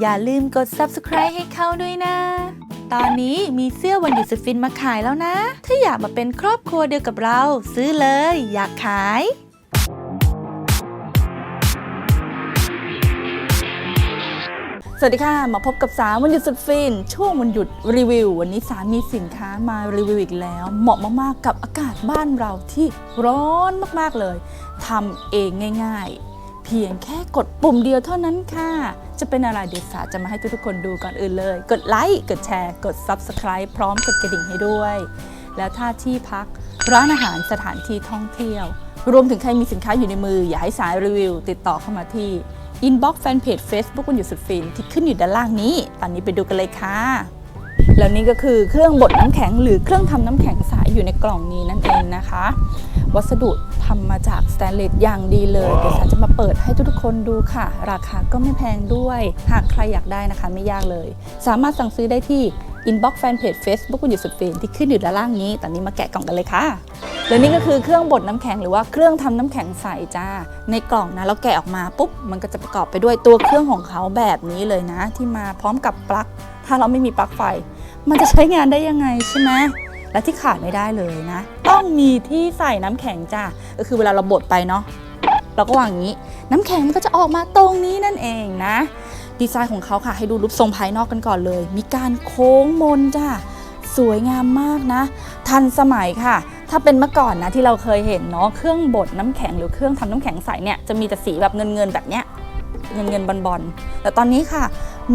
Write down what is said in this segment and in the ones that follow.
อย่าลืมกด subscribe ให้เขาด้วยนะ ตอนนี้มีเสื้อวันหยุดสุดฟินมาขายแล้วนะ ถ้าอยากมาเป็นครอบครัวเดียวกับเรา ซื้อเลย อยากขายสวัสดีค่ะ มาพบกับสามวันหยุดสุดฟิน ช่วงวันหยุดรีวิว วันนี้สามมีสินค้ามารีวิวอีกแล้ว เหมาะมากๆกับอากาศบ้านเราที่ร้อนมากๆเลยทำเองง่ายๆ พียงแค่กดปุ่มเดียวเท่านั้นค่ะ จะเป็นอะไรเดี๋ยวสาจะมาให้ทุกๆคนดูก่อนอื่นเลย กดไลค์ กดแชร์ กด Subscribe พร้อมกดกระดิ่งให้ด้วย แล้วถ้าที่พัก ร้านอาหารสถานที่ท่องเที่ยว รวมถึงใครมีสินค้าอยู่ในมือ อยากให้สายรีวิว ติดต่อเข้ามาที่ Inbox Fanpage Facebook วันหยุดสุดฟินที่ขึ้นอยู่ด้านล่างนี้ ตอนนี้ไปดูกันเลยค่ะแล้วนี่ก็คือเครื่องบดน้ำแข็งหรือเครื่องทำน้ำแข็งใสอยู่ในกล่องนี้นั่นเองนะคะ วัสดุทำมาจากสแตนเลสอย่างดีเลยเดี๋ยวสาจะมาเปิดให้ทุกๆคนดูค่ะ ราคาก็ไม่แพงด้วย หากใครอยากได้นะคะไม่ยากเลย สามารถสั่งซื้อได้ที่ Inbox Fanpage Facebook วันหยุดสุดฟินที่ขึ้นอยู่ด้านล่างนี้ ตอนนี้มาแกะกล่องกันเลยค่ะ และนี่ก็คือเครื่องบดน้ำแข็งหรือว่าเครื่องทำน้ำแข็งใสจ้า ในกล่องนะเราแกะออกมาปุ๊บ มันก็จะประกอบไปด้วยตัวเครื่องของเขาแบบนี้เลยนะ ที่มาพร้อมกับปลั๊ก ถ้าเราไม่มีปลั๊กไฟ มันจะใช้งานได้ยังไงใช่ไหม และที่ขาดไม่ได้เลยนะ ต้องมีที่ใส่น้ำแข็งจ้าก็คือเวลาเราบดไปเนาะเราก็วางอย่างนี้ น้ำแข็งมันก็จะออกมาตรงนี้นั่นเองนะ ดีไซน์ของเขาค่ะให้ดูรูปทรงภายนอกกันก่อนเลย มีการโค้งมนจ้าสวยงามมากนะ ทันสมัยค่ะ ถ้าเป็นเมื่อก่อนนะที่เราเคยเห็นเนาะเครื่องบดน้ำแข็งหรือเครื่องทำน้ำแข็งใสเนี่ยจะมีแต่สีแบบเงินเงินๆแบบเนี้ย เงินเงินๆบอลๆแต่ตอนนี้ค่ะ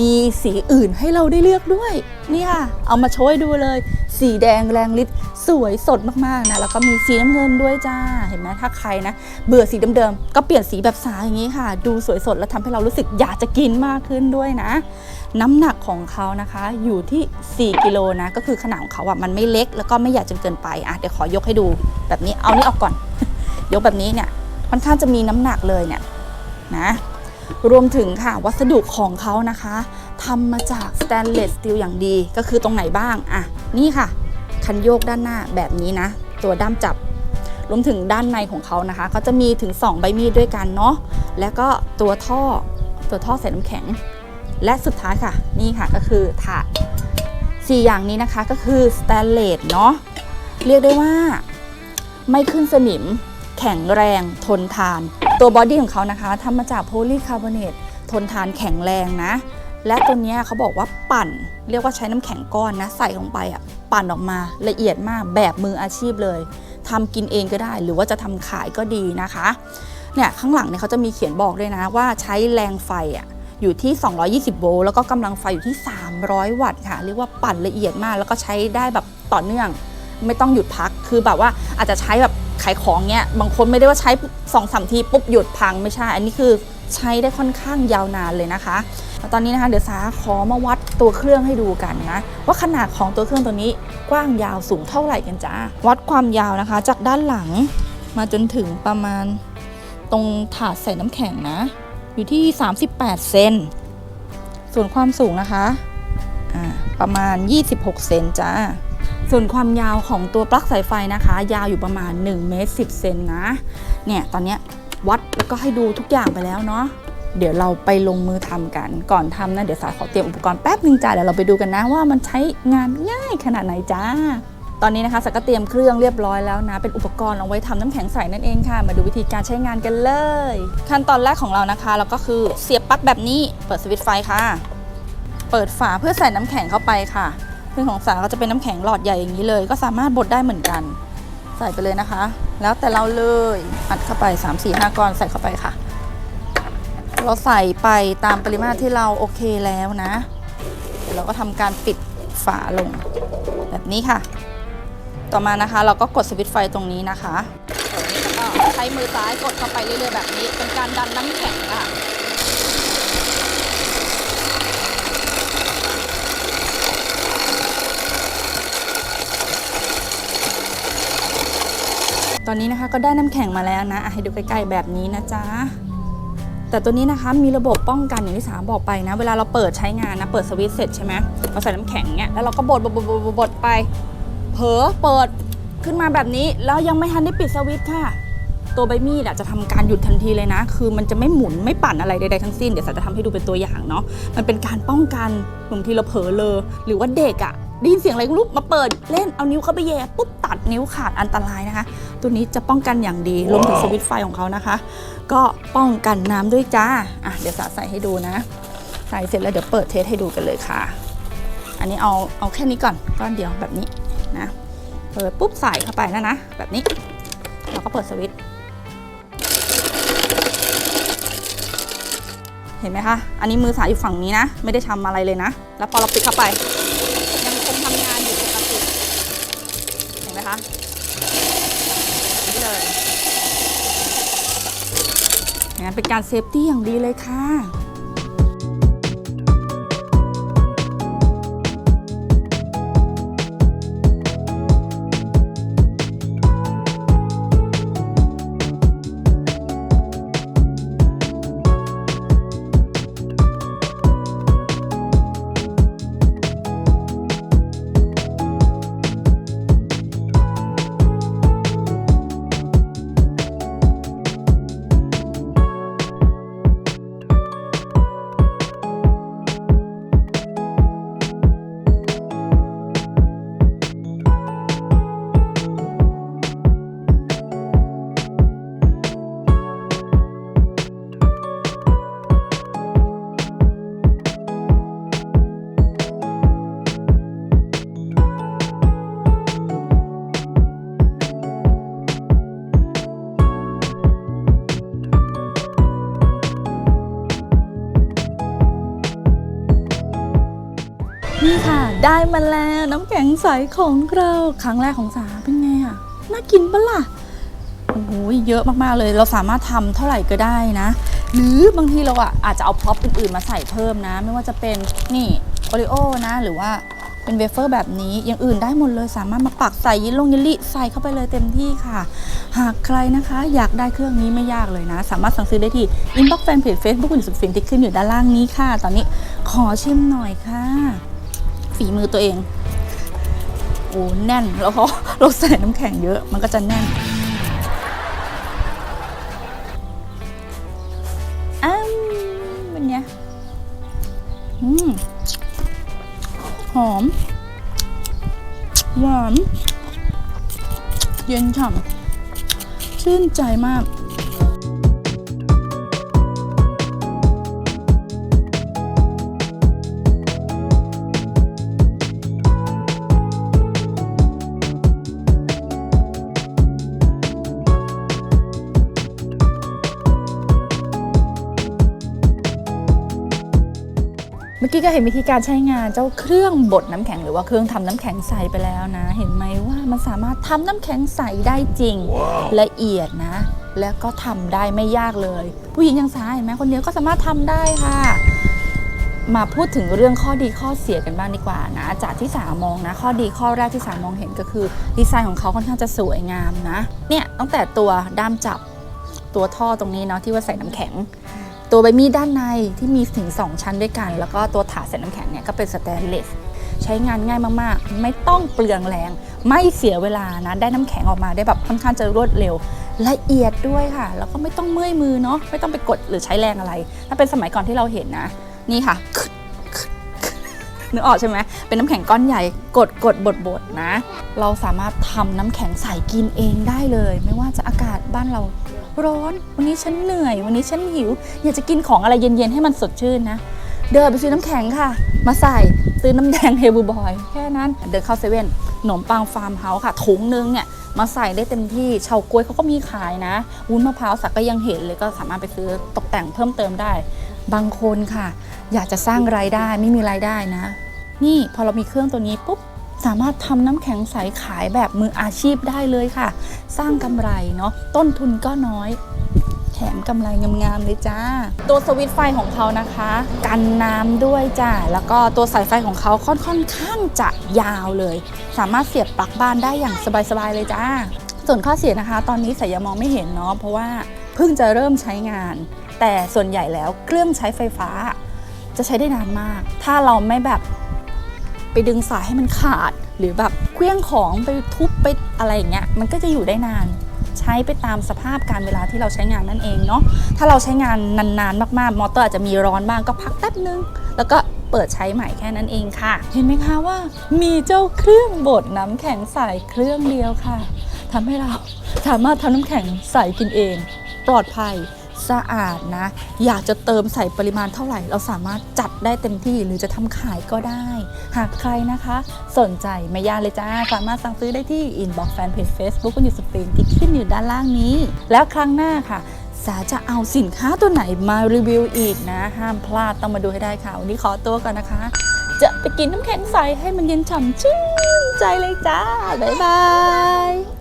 มีสีอื่นให้เราได้เลือกด้วยนี่ค่ะ เอามาโชว์ดูเลย สีแดงแรงฤทธิ์สวยสดมากๆนะแล้วก็มีสีน้ำเงินด้วยจ้าเห็นไหมถ้าใครนะ เบื่อสีเดิมๆก็เปลี่ยนสีแบบสาอย่างนี้ค่ะ ดูสวยสดแล้วทำให้เรารู้สึกอยากจะกินมากขึ้นด้วยนะ น้ำหนักของเขานะคะอยู่ที่ 4 กิโลนะก็คือขนาดของเขาอะมันไม่เล็กแล้วก็ไม่ใหญ่จนเกินไปอะเดี๋ยวขอยกให้ดูแบบนี้เอานี่ออกก่อน ยกแบบนี้เนี่ยค่อนข้างจะมีน้ำหนักเลยเนี่ยนะ รวมถึงค่ะวัสดุของเขานะคะทำมาจากสแตนเลสสตีลอย่างดีก็คือตรงไหนบ้างอะนี่ค่ะ คันโยกด้านหน้าแบบนี้นะ ตัวด้ามจับ รวมถึงด้านในของเขานะคะ ก็จะมีถึง 2 ใบมีดด้วยกันเนาะแล้วก็ตัวท่อตัวท่อใส่น้ำแข็ง และสุดท้ายค่ะ นี่ค่ะก็คือถาด4อย่างนี้นะคะก็คือสแตนเลสเนาะเรียกได้ว่า ไม่ขึ้นสนิม แข็งแรงทนทาน ตัวบอดี้ของเขานะคะทำมาจากโพลีคาร์บอเนตทนทานแข็งแรงนะ และตัวนี้เขาบอกว่าปั่น เรียกว่าใช้น้ำแข็งก้อนนะ ใส่ลงไปอะปั่นออกมาละเอียดมากแบบมืออาชีพเลยทำกินเองก็ได้ หรือว่าจะทำขายก็ดีนะคะเนี่ยข้างหลังเนี่ยเขาจะมีเขียนบอกด้วยนะว่าใช้แรงไฟอะอยู่ที่ 220 โวลต์แล้วก็กำลังไฟอยู่ที่ 300 วัตต์ค่ะ เรียกว่าปั่นละเอียดมาก แล้วก็ใช้ได้แบบต่อเนื่อง ไม่ต้องหยุดพัก คือแบบว่าอาจจะใช้แบบขายของเนี้ย บางคนไม่ได้ว่าใช้สองสามทีปุ๊บหยุดพังไม่ใช่ อันนี้คือใช้ได้ค่อนข้างยาวนานเลยนะคะ ตอนนี้นะคะเดี๋ยวสาขอมาวัดตัวเครื่องให้ดูกันนะ ว่าขนาดของตัวเครื่องตัวนี้กว้างยาวสูงเท่าไหร่กันจ้า วัดความยาวนะคะ จากด้านหลังมาจนถึงประมาณตรงถาดใส่น้ำแข็งนะ อยู่ที่ 38 เซน ส่วนความสูงนะคะ ประมาณ 26 เซนจ้า ส่วนความยาวของตัวปลั๊กสายไฟนะคะ ยาวอยู่ประมาณ1เมตร10เซนนะ เนี่ยตอนนี้วัดแล้วก็ให้ดูทุกอย่างไปแล้วเนาะเดี๋ยวเราไปลงมือทำกัน ก่อนทำนะเดี๋ยวสายขอเตรียมอุปกรณ์แป๊บหนึงจ้าเดี๋ยวเราไปดูกันนะว่ามันใช้งานง่ายขนาดไหนจ้า ตอนนี้นะคะสักก็เตรียมเครื่องเรียบร้อยแล้วนะ เป็นอุปกรณ์เอาไว้ทำน้ำแข็งใสนั่นเองค่ะ มาดูวิธีการใช้งานกันเลย ขั้นตอนแรกของเรานะคะ เราก็คือเสียบปลั๊กแบบนี้ เปิดสวิตช์ไฟค่ะ เปิดฝาเพื่อใส่น้ำแข็งเข้าไปค่ะึ่งของสาก็จะเป็นน้ำแข็งหลอดใหญ่อย่างนี้เลย ก็สามารถบดได้เหมือนกัน ใส่ไปเลยนะคะ แล้วแต่เราเลยอัดเข้าไป 3 4 5ก้อนใส่เข้าไปค่ะ เราใส่ไปตามปริมาตรที่เราโอเคแล้วนะเดี๋ยวเราก็ทำการปิดฝาลง แบบนี้ค่ะ ต่อมานะคะ เราก็กดสวิตช์ไฟตรงนี้นะคะแล้วก็ใช้มือซ้ายกดเข้าไปเรื่อยๆแบบนี้ เป็นการดันน้ำแข็งค่ะ ตอนนี้นะคะก็ได้น้ำแข็งมาแล้วนะให้ดูใกล้ๆแบบนี้นะจ๊ะแต่ตัวนี้นะคะมีระบบป้องกันอย่างที่สามบอกไปนะ เวลาเราเปิดใช้งานนะ เปิดสวิตช์เสร็จใช่ไหมเราใส่น้ำแข็งเนี้ยแล้วเราก็บดบดบดบดบดไป เผลอเปิดขึ้นมาแบบนี้ แล้วยังไม่ทันได้ปิดสวิตช์ค่ะ ตัวใบมีดจะทำการหยุดทันทีเลยนะ คือมันจะไม่หมุนไม่ปั่นอะไรใดๆทั้งสิ้นเดี๋ยวสาจะทำให้ดูเป็นตัวอย่างเนาะมันเป็นการป้องกันบางทีเราเผลอเลอหรือว่าเด็กอะได้ยินเสียงอะไรก็รู้มาเปิดเล่นเอานิ้วเข้าไปแย่ปุ๊บตัดนิ้วขาดอันตรายนะคะ ตัวนี้จะป้องกันอย่างดีรวมถึงสวิตช์ไฟของเขานะคะ ก็ป้องกันน้ำด้วยจ้าอะเดี๋ยวสาใส่ให้ดูนะ ใส่เสร็จแล้วเดี๋ยวเปิดเทสให้ดูกันเลยค่ะ อันนี้เอาเอาแค่นี้ก่อนก้อนเดียวแบบนี้นะเปิดปุ๊บใส่เข้าไปนะนะแบบนี้แล้วก็เปิดสวิตช์เห็นไหมคะ อันนี้มือสายอยู่ฝั่งนี้นะ ไม่ได้ทำอะไรเลยนะ แล้วพอเราปิดเข้าไป เป็นการเซฟตี้อย่างดีเลยค่ะ นี่ค่ะ ได้มาแล้วน้ำแข็งใสของเราครั้งแรกของสาเป็นไงอะน่ากินปะล่ะโอ้โหเยอะมากๆเลย เราสามารถทำเท่าไหร่ก็ได้นะ หรือบางทีเราอะอาจจะเอาพร็อพอื่นๆมาใส่เพิ่มนะ ไม่ว่าจะเป็นนี่โอริโอนะหรือว่าเป็นเวเฟอร์แบบนี้อย่างอื่นได้หมดเลยสามารถมาปักใส่ยิลงยินลี่ใส่เข้าไปเลยเต็มที่ค่ะ หากใครนะคะ อยากได้เครื่องนี้ไม่ยากเลยนะ สามารถสั่งซื้อได้ที่ inbox fan page facebook คุณสุดฟินที่ขึ้นอยู่ด้านล่างนี้ค่ะ ตอนนี้ขอชิมหน่อยค่ะ ฝีมือตัวเองโอ้แน่นแล้วเขาเราใส่น้ำแข็งเยอะมันก็จะแน่นอ้ามเป็นไงอืมหอม หวาน เย็นฉ่ำชื่นใจมาก อกี้ก็เห็นวิธีการใช้งานเจ้าเครื่องบดน้ำแข็งหรือว่าเครื่องทำน้ำแข็งใสไปแล้วนะ เห็นไหมว่ามันสามารถทำน้ำแข็งใสได้จริงละเอียดนะ แล้วก็ทำได้ไม่ยากเลย ผู้หญิงอย่างสาเห็นไหมคนเดียวก็สามารถทำได้ค่ะ มาพูดถึงเรื่องข้อดีข้อเสียกันบ้างดีกว่านะ จากที่สามองนะ ข้อดีข้อแรกที่สามองเห็นก็คือ ดีไซน์ของเขาค่อนข้างจะสวยงามนะ เนี่ยตั้งแต่ตัวด้ามจับตัวท่อตรงนี้เนาะที่ว่าใส่น้ำแข็ง ตัวใบมีดด้านในที่มีถึง 2 ชั้นด้วยกัน แล้วก็ตัวถาดใส่น้ำแข็งเนี่ยก็เป็นสแตนเลสใช้งานง่ายมากๆ ไม่ต้องเปลืองแรง ไม่เสียเวลานะได้น้ำแข็งออกมาได้แบบค่อนข้างจะรวดเร็ว ละเอียดด้วยค่ะ แล้วก็ไม่ต้องเมื่อยมือเนาะไม่ต้องไปกดหรือใช้แรงอะไร ถ้าเป็นสมัยก่อนที่เราเห็นนะ นี่ค่ะนึกออกใช่ไหมเป็นน้ำแข็งก้อนใหญ่กดกดบดบดนะ เราสามารถทำน้ำแข็งใส่กินเองได้เลย ไม่ว่าจะอากาศบ้านเรา ร้อน วันนี้ฉันเหนื่อย วันนี้ฉันหิว อยากจะกินของอะไรเย็นๆให้มันสดชื่นนะ เดินไปซื้อน้ำแข็งค่ะ มาใส่ซื้อน้ำแดงเฮบูบอยแค่นั้น เดินเข้าเซเว่นขนมปังฟาร์มเฮาส์ค่ะถุงนึงเนี่ยมาใส่ได้เต็มที่เฉาก๊วยเขาก็มีขายนะวุ้นมะพร้าวสักก็ยังเห็นเลยก็สามารถไปซื้อตกแต่งเพิ่มเติมได้ บางคนค่ะ อยากจะสร้างรายได้ไม่มีรายได้นะ นี่พอเรามีเครื่องตัวนี้ปุ๊บ สามารถทำน้ำแข็งใสขายแบบมืออาชีพได้เลยค่ะ สร้างกำไรเนาะต้นทุนก็น้อย แถมกำไรงามๆเลยจ้า ตัวสวิตช์ไฟของเขานะคะ กันน้ำด้วยจ้าแล้วก็ตัวสายไฟของเขาค่อนค่อนข้างจะยาวเลย สามารถเสียบปลั๊กบ้านได้อย่างสบายๆเลยจ้า ส่วนข้อเสียนะคะ ตอนนี้สายยังมองไม่เห็นเนาะเพราะว่าเพิ่งจะเริ่มใช้งาน แต่ส่วนใหญ่แล้วเครื่องใช้ไฟฟ้าจะใช้ได้นานมาก ถ้าเราไม่แบบ ไปดึงสายให้มันขาด หรือแบบเคลี้ยงของไปทุบไปอะไรอย่างเงี้ยมันก็จะอยู่ได้นาน ใช้ไปตามสภาพการเวลาที่เราใช้งานนั่นเองเนาะถ้าเราใช้งานนานๆมากๆ มอเตอร์อาจจะมีร้อนบ้างก็พักแป๊บนึง แล้วก็เปิดใช้ใหม่แค่นั้นเองค่ะ เห็นไหมคะว่า มีเจ้าเครื่องบดน้ำแข็งใสเครื่องเดียวค่ะทำให้เราสามารถทำน้ำแข็งใสกินเอง ปลอดภัย สะอาดนะ อยากจะเติมใส่ปริมาณเท่าไหร่ เราสามารถจัดได้เต็มที่หรือจะทำขายก็ได้ หากใครนะคะ สนใจไม่ยากเลยจ้า สามารถสั่งซื้อได้ที่ inbox fanpage Facebook คุณอยู่สปริงที่ขึ้นอยู่ด้านล่างนี้ แล้วครั้งหน้าค่ะสาจะเอาสินค้าตัวไหนมารีวิวอีกนะ ห้ามพลาดต้องมาดูให้ได้ค่ะ วันนี้ขอตัวก่อนนะคะ จะไปกินน้ำแข็งใสให้มันเย็นฉ่ำชื่นใจเลยจ้า บ๊ายบาย